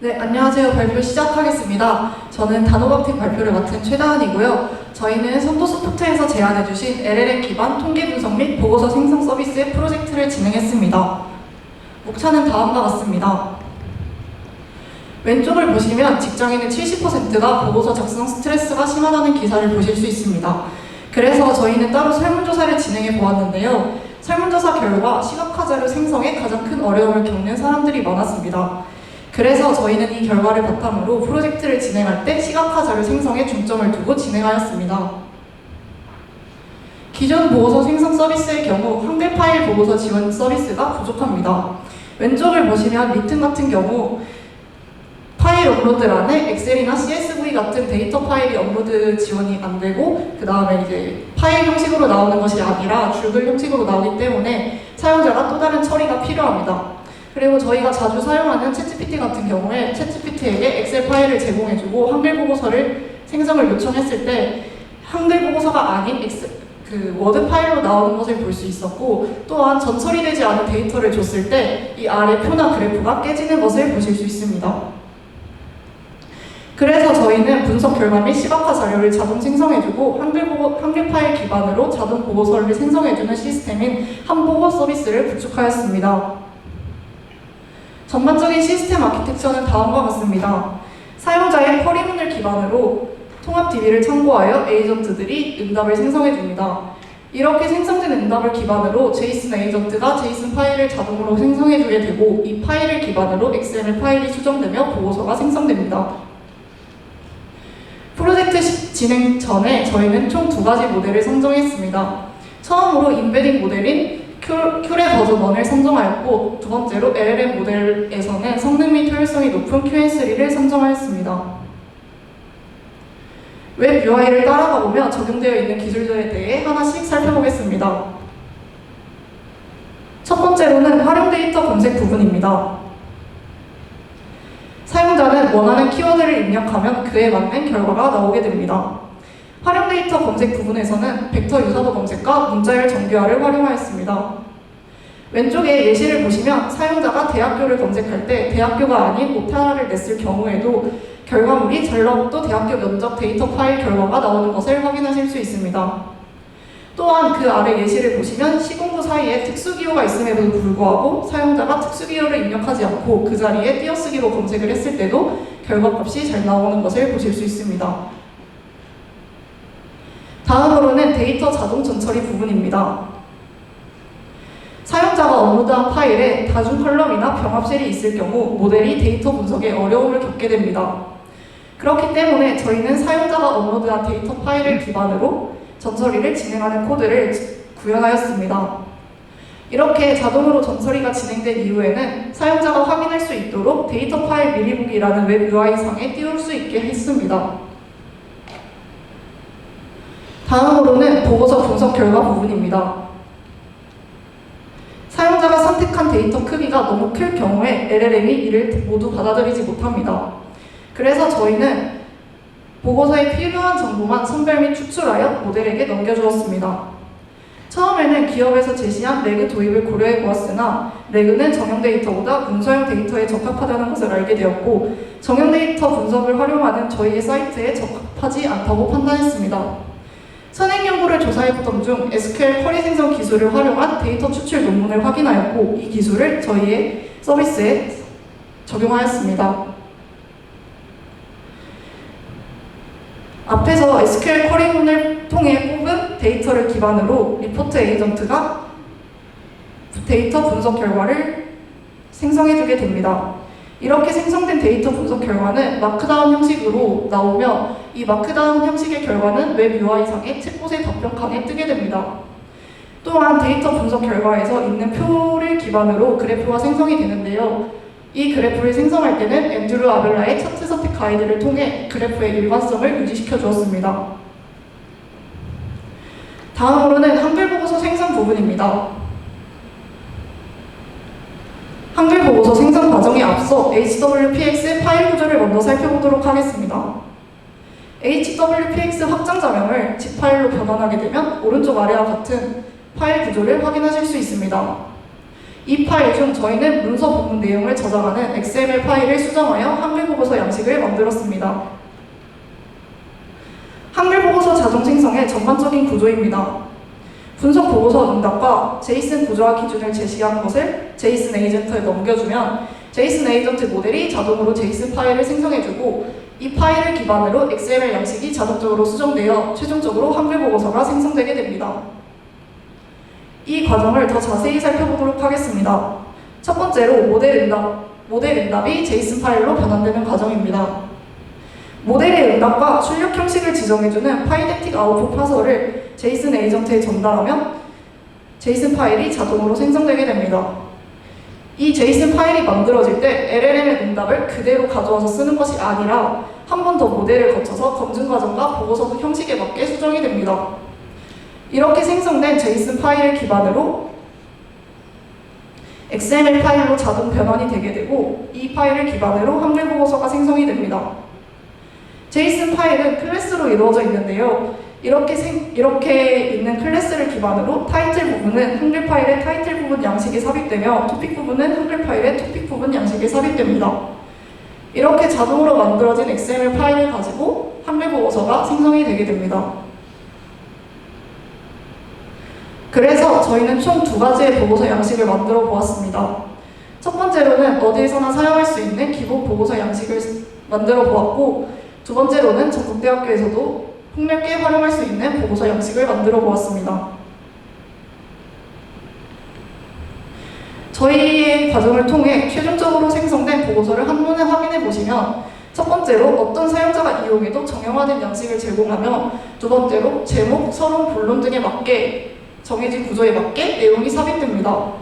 네, 안녕하세요. 발표 시작하겠습니다. 저는 단호박팀 발표를 맡은 최다은이고요. 저희는 선도 소프트에서 제안해주신 LLM 기반 통계 분석 및 보고서 생성 서비스의 프로젝트를 진행했습니다. 목차는 다음과 같습니다. 왼쪽을 보시면 직장인의 70%가 보고서 작성 스트레스가 심하다는 기사를 보실 수 있습니다. 그래서 저희는 따로 설문조사를 진행해 보았는데요. 설문조사 결과 시각화 자료 생성에 가장 큰 어려움을 겪는 사람들이 많았습니다. 그래서 저희는 이 결과를 바탕으로 프로젝트를 진행할 때 시각화 자료 생성에 중점을 두고 진행하였습니다. 기존 보고서 생성 서비스의 경우 한글 파일 보고서 지원 서비스가 부족합니다. 왼쪽을 보시면 리튼 같은 경우 파일 업로드란에 엑셀이나 CSV 같은 데이터 파일이 업로드 지원이 안 되고 그 다음에 이제 파일 형식으로 나오는 것이 아니라 줄글 형식으로 나오기 때문에 사용자가 또 다른 처리가 필요합니다. 그리고 저희가 자주 사용하는 챗GPT 같은 경우에 챗GPT에게 엑셀 파일을 제공해주고 한글 보고서를 생성을 요청했을 때 한글 보고서가 아닌 엑셀, 그 워드 파일로 나오는 것을 볼 수 있었고 또한 전 처리되지 않은 데이터를 줬을 때 이 아래 표나 그래프가 깨지는 것을 보실 수 있습니다. 그래서 저희는 분석 결과 및 시각화 자료를 자동 생성해주고 한글, 보고, 한글 파일 기반으로 자동 보고서를 생성해주는 시스템인 한보고 서비스를 구축하였습니다. 전반적인 시스템 아키텍처는 다음과 같습니다. 사용자의 쿼리문을 기반으로 통합 DB를 참고하여 에이전트들이 응답을 생성해 줍니다. 이렇게 생성된 응답을 기반으로 제이슨 에이전트가 제이슨 파일을 자동으로 생성해 주게 되고 이 파일을 기반으로 XML 파일이 수정되며 보고서가 생성됩니다. 프로젝트 시- 진행 전에 저희는 총 두 가지 모델을 선정했습니다. 처음으로 인베딩 모델인 큐- 큐레 버전 1을 선정하였고 두 번째로 LLM 모델에서는 성능 및 효율성이 높은 QN3를 선정하였습니다. 웹 UI를 따라가 보면 적용되어 있는 기술들에 대해 하나씩 살펴보겠습니다. 첫 번째로는 활용 데이터 검색 부분입니다. 사용자는 원하는 키워드를 입력하면 그에 맞는 결과가 나오게 됩니다. 활용 데이터 검색 부분에서는 벡터 유사도 검색과 문자열 정교화를 활용하였습니다. 왼쪽에 예시를 보시면 사용자가 대학교를 검색할 때 대학교가 아닌 오타를 냈을 경우에도 결과물이 전라북도 대학교 면접 데이터 파일 결과가 나오는 것을 확인하실 수 있습니다. 또한 그 아래 예시를 보시면 시공부 사이에 특수기호가 있음에도 불구하고 사용자가 특수기호를 입력하지 않고 그 자리에 띄어쓰기로 검색을 했을 때도 결과값이 잘 나오는 것을 보실 수 있습니다. 다음으로는 데이터 자동 전처리 부분입니다. 사용자가 업로드한 파일에 다중 컬럼이나 병합셀이 있을 경우 모델이 데이터 분석에 어려움을 겪게 됩니다. 그렇기 때문에 저희는 사용자가 업로드한 데이터 파일을 기반으로 전처리를 진행하는 코드를 구현하였습니다. 이렇게 자동으로 전처리가 진행된 이후에는 사용자가 확인할 수 있도록 데이터 파일 미리 보기라는 웹 UI상에 띄울 수 있게 했습니다. 다음으로는 보고서 분석 결과 부분입니다. 사용자가 선택한 데이터 크기가 너무 클 경우에 LLM이 이를 모두 받아들이지 못합니다. 그래서 저희는 보고서에 필요한 정보만 선별 및 추출하여 모델에게 넘겨주었습니다. 처음에는 기업에서 제시한 레그 도입을 고려해 보았으나 레그는 정형 데이터보다 문서형 데이터에 적합하다는 것을 알게 되었고 정형 데이터 분석을 활용하는 저희의 사이트에 적합하지 않다고 판단했습니다. 선행 연구를 조사해보던 중 SQL 쿼리 생성 기술을 활용한 데이터 추출 논문을 확인하였고 이 기술을 저희의 서비스에 적용하였습니다. 앞에서 SQL 쿼리문을 통해 뽑은 데이터를 기반으로 리포트 에이전트가 데이터 분석 결과를 생성해주게 됩니다. 이렇게 생성된 데이터 분석 결과는 마크다운 형식으로 나오며 이 마크다운 형식의 결과는 웹 UI상의 챗봇의 답변칸에 뜨게 됩니다. 또한 데이터 분석 결과에서 있는 표를 기반으로 그래프가 생성이 되는데요. 이 그래프를 생성할 때는 앤드루 아벨라의 차트 선택 가이드를 통해 그래프의 일관성을 유지시켜 주었습니다. 다음으로는 한글 보고서 생성 부분입니다. 한글 보고서 생성 과 정에 앞서 HWPX 파일 구조를 먼저 살펴보도록 하겠습니다. HWPX 확장 자명을 zip 파일로 변환하게 되면 오른쪽 아래와 같은 파일 구조를 확인하실 수 있습니다. 이 파일 중 저희는 문서 부분 내용을 저장하는 XML 파일을 수정하여 한글 보고서 양식을 만들었습니다. 한글 보고서 자동 생성의 전반적인 구조입니다. 분석 보고서 응답과 제이슨 구조화 기준을 제시한 것을 제이슨 에이전트에 넘겨주면 제이슨 에이전트 모델이 자동으로 제이슨 파일을 생성해주고 이 파일을 기반으로 XML 양식이 자동적으로 수정되어 최종적으로 한글 보고서가 생성되게 됩니다. 이 과정을 더 자세히 살펴보도록 하겠습니다. 첫 번째로 모델 응답, 모델 응답이 제이슨 파일로 변환되는 과정입니다. 모델의 응답과 출력 형식을 지정해주는 파이데틱 아웃풋 파서를 제이슨 에이전트에 전달하면 제이슨 파일이 자동으로 생성되게 됩니다. 이 제이슨 파일이 만들어질 때 LLM의 응답을 그대로 가져와서 쓰는 것이 아니라 한 번 더 모델을 거쳐서 검증 과정과 보고서 형식에 맞게 수정이 됩니다. 이렇게 생성된 제이슨 파일을 기반으로 XML 파일로 자동 변환이 되게 되고 이 파일을 기반으로 한글 보고서가 생성이 됩니다. 제이슨 파일은 클래스로 이루어져 있는데요. 이렇게, 생, 이렇게 있는 클래스를 기반으로 타이틀 부분은 한글 파일의 타이틀 부분 양식에 삽입되며 토픽 부분은 한글 파일의 토픽 부분 양식에 삽입됩니다. 이렇게 자동으로 만들어진 XML 파일을 가지고 한글 보고서가 생성이 되게 됩니다. 그래서 저희는 총 두 가지의 보고서 양식을 만들어 보았습니다. 첫 번째로는 어디에서나 사용할 수 있는 기본 보고서 양식을 만들어 보았고, 두 번째로는 전국대학교에서도 폭넓게 활용할 수 있는 보고서 양식을 만들어 보았습니다. 저희의 과정을 통해 최종적으로 생성된 보고서를 한눈에 확인해 보시면 첫 번째로 어떤 사용자가 이용해도 정형화된 양식을 제공하며 두 번째로 제목, 서론, 본론 등에 맞게 정해진 구조에 맞게 내용이 삽입됩니다.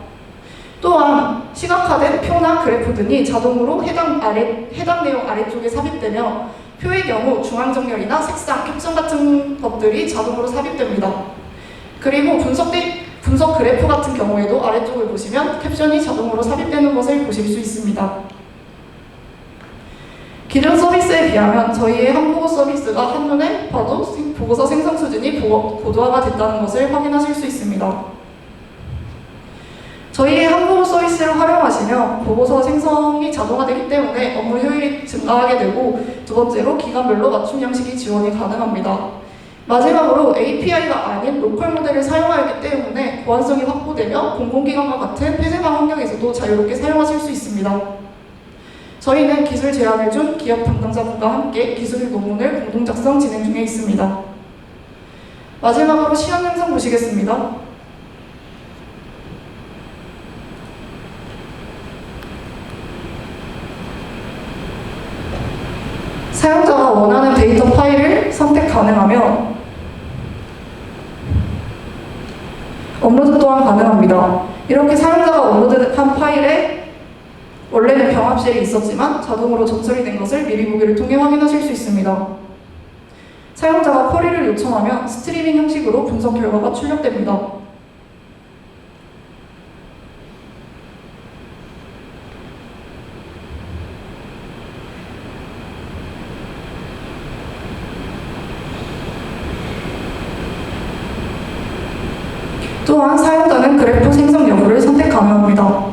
또한 시각화된 표나 그래프 등이 자동으로 해당 아래 해당 내용 아래쪽에 삽입되며 표의 경우 중앙 정렬이나 색상, 캡션 같은 것들이 자동으로 삽입됩니다. 그리고 분석 데, 분석 그래프 같은 경우에도 아래쪽을 보시면 캡션이 자동으로 삽입되는 것을 보실 수 있습니다. 기존 서비스에 비하면 저희의 한국어 서비스가 한눈에 봐도 생- 보고서 생성 수준이 보- 고도화가 됐다는 것을 확인하실 수 있습니다. 저희의 한국어 서비스를 활용하시며 보고서 생성이 자동화되기 때문에 업무 효율이 증가하게 되고 두 번째로 기간별로 맞춤 양식이 지원이 가능합니다. 마지막으로 API가 아닌 로컬 모델을 사용하기 때문에 보안성이 확보되며 공공기관과 같은 폐쇄방 환경에서도 자유롭게 사용하실 수 있습니다. 저희는 기술 제안을 준 기업 담당자분과 함께 기술 논문을 공동 작성 진행 중에 있습니다. 마지막으로 시연 영상 보시겠습니다. 사용자가 원하는 데이터 파일을 선택 가능하며 업로드 또한 가능합니다. 이렇게 사용자가 업로드한 파일에 원래는 병합실이 있었지만 자동으로 전처리 된 것을 미리 보기를 통해 확인하실 수 있습니다. 사용자가 쿼리를 요청하면 스트리밍 형식으로 분석 결과가 출력됩니다. 또한 사용자는 그래프 생성 여부를 선택 가능합니다.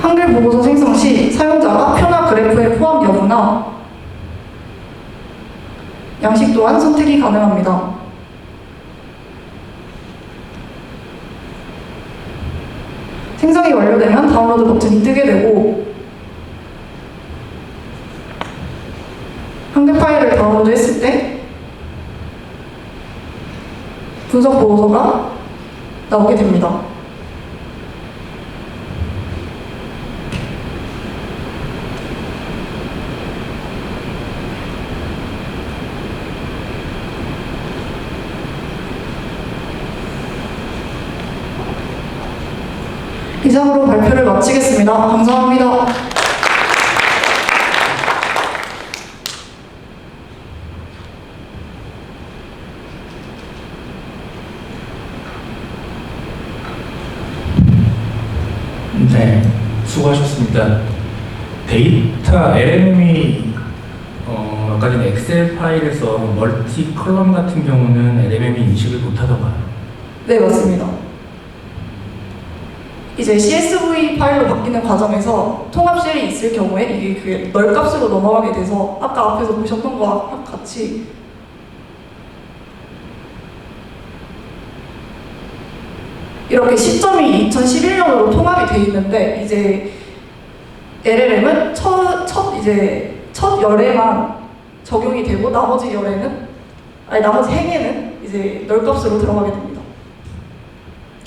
한글 보고서 생성 시 사용자가 표나 그래프의 포함 여부나 양식 또한 선택이 가능합니다. 생성이 완료되면 다운로드 버튼이 뜨게 되고 한글 파일을 다운로드 했을 때 분석 보고서가 나오게 됩니다. 이상으로 발표를 마치겠습니다. 감사합니다. 네, 수고하셨습니다. 데이터 LM이 어, 아까 전에 엑셀 파일에서 멀티 컬럼 같은 경우는 LMM이 인식을 못하던가요? 네, 맞습니다. 이제 CSV 파일로 바뀌는 과정에서 통합셀이 있을 경우에 이게 그 널값으로 넘어가게 돼서 아까 앞에서 보셨던 거와 같이 이렇게 시점이 2011년으로 통합이 돼 있는데 이제 LLM은 첫, 첫 이제 첫 열에만 적용이 되고 나머지 열에는 아니 나머지 행에는 이제 널값으로 들어가게 됩니다.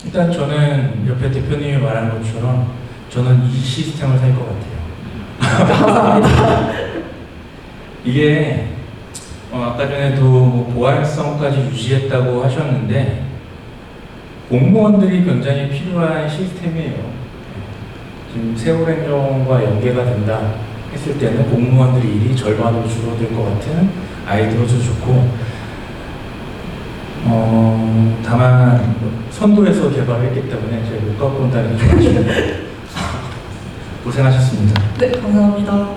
일단 저는 옆에 대표님이 말한 것처럼 저는 이 시스템을 살 것 같아요. 이게 어, 아까 전에도 뭐 보안성까지 유지했다고 하셨는데 공무원들이 굉장히 필요한 시스템이에요. 지금 세월 행정과 연계가 된다 했을 때는 공무원들이 일이 절반으로 줄어들 것 같은 아이디어도 좋고 어, 다만 선도에서 개발했기 때문에 제가 못 갖고 온다는 게 좀. 고생하셨습니다. 네, 감사합니다.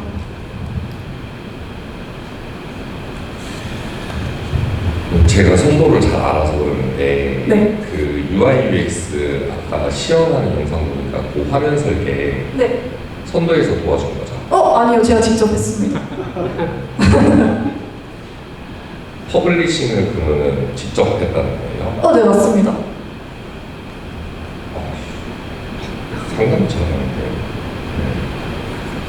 제가 선도를 잘 알아서 그러는데 네. 그 UI UX 아까 시연하는 영상 보니까 그 화면 설계 네. 선도에서 도와준 거죠. 어, 아니요. 제가 직접 했습니다. 퍼블리싱을 그러면 직접 했다는 거예요. 어, 네, 맞습니다. 상당히 잘하는데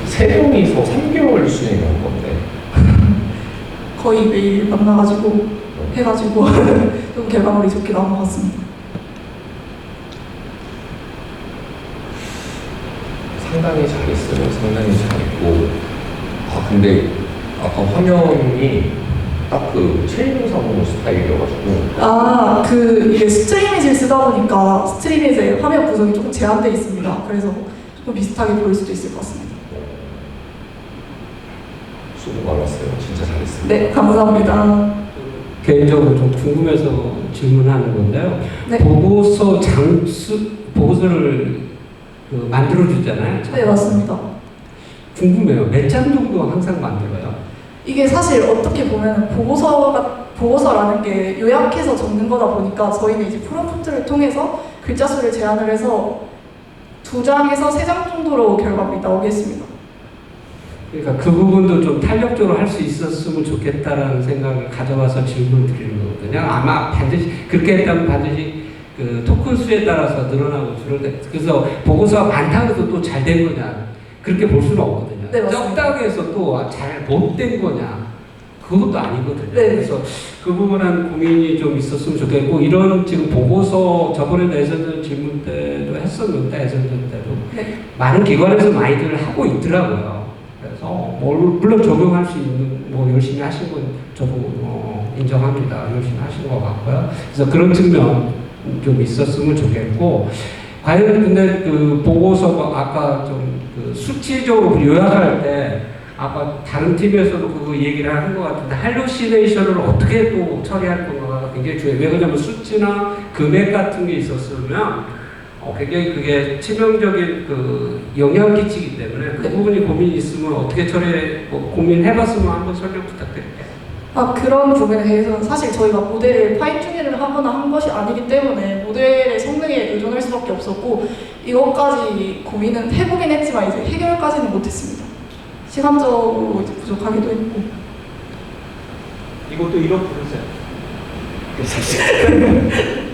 세 명이서 3개월 수행한 건데 거의 매일 만나가지고 해가지고 좀 결과물이 좋게 나온 것 같습니다. 상당히 잘했어요. 상당히 잘했고 아 근데 아까 화면이 딱 그 체인 사무 스타일이어가지고 아, 그 이게 스트리밋을 쓰다 보니까 스트리밋의 화면 구성이 조금 제한돼 있습니다. 그래서 조금 비슷하게 보일 수도 있을 것 같습니다. 수고 많았어요. 진짜 잘했습니다. 네, 감사합니다. 개인적으로 좀 궁금해서 질문하는 건데요. 네, 보고서 장수 보고서를 그 만들어 주잖아요. 네 맞습니다. 궁금해요. 몇 장 정도 항상 만들어요? 이게 사실 어떻게 보면 보고서가 보고서라는 게 요약해서 적는 거다 보니까 저희는 이제 프롬프트를 통해서 글자 수를 제한을 해서 두 장에서 세 장 정도로 결과물이 나오게 했습니다. 그러니까 그 부분도 좀 탄력적으로 할 수 있었으면 좋겠다라는 생각을 가져와서 질문을 드리는 거거든요. 아마 반드시 그렇게 했다면 반드시 그 토큰 수에 따라서 늘어나고 줄어들. 그래서 보고서가 많다고 해서 또 잘 된 거냐 그렇게 볼 수는 없거든요. 네. 적다고 해서 또 잘 못된 거냐 그것도 아니거든요. 네. 그래서 그 부분은 고민이 좀 있었으면 좋겠고 이런 지금 보고서 저번에 내선 질문 때도 했었는데 내선 때도 네. 많은 기관에서 많이들 하고 있더라고요. 그래서 뭐 물론 적용할 수 있는 뭐 열심히 하신 건 저도 어, 인정합니다. 열심히 하신 것 같고요. 그래서 그런 측면 좀 있었으면 좋겠고 과연 근데 그 보고서가 아까 좀 그 수치적으로 요약할 때 아까 다른 팀에서도 그 얘기를 하는 것 같은데 할루시네이션을 어떻게 또 처리할 건가가 굉장히 중요해요. 왜 그러냐면 수치나 금액 같은 게 있었으면 어, 굉장히 그게 치명적인 그 영향을 끼치기 때문에 그 네. 부분이 고민이 있으면 어떻게 처리해 뭐 고민해봤으면 한번 설명 부탁드릴게요. 아 그런 부분에 대해서는 사실 저희가 모델을 파이튜닝을 하거나 한 것이 아니기 때문에 모델의 성능에 의존할 수밖에 없었고 이것까지 고민은 해보긴 했지만 이제 해결까지는 못했습니다. 시간적으로 이제 부족하기도 했고. 이것도 1억 부르세요.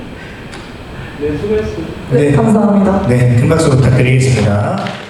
네, 수고했습니다. 네, 네. 감사합니다. 네, 큰 박수 부탁드리겠습니다.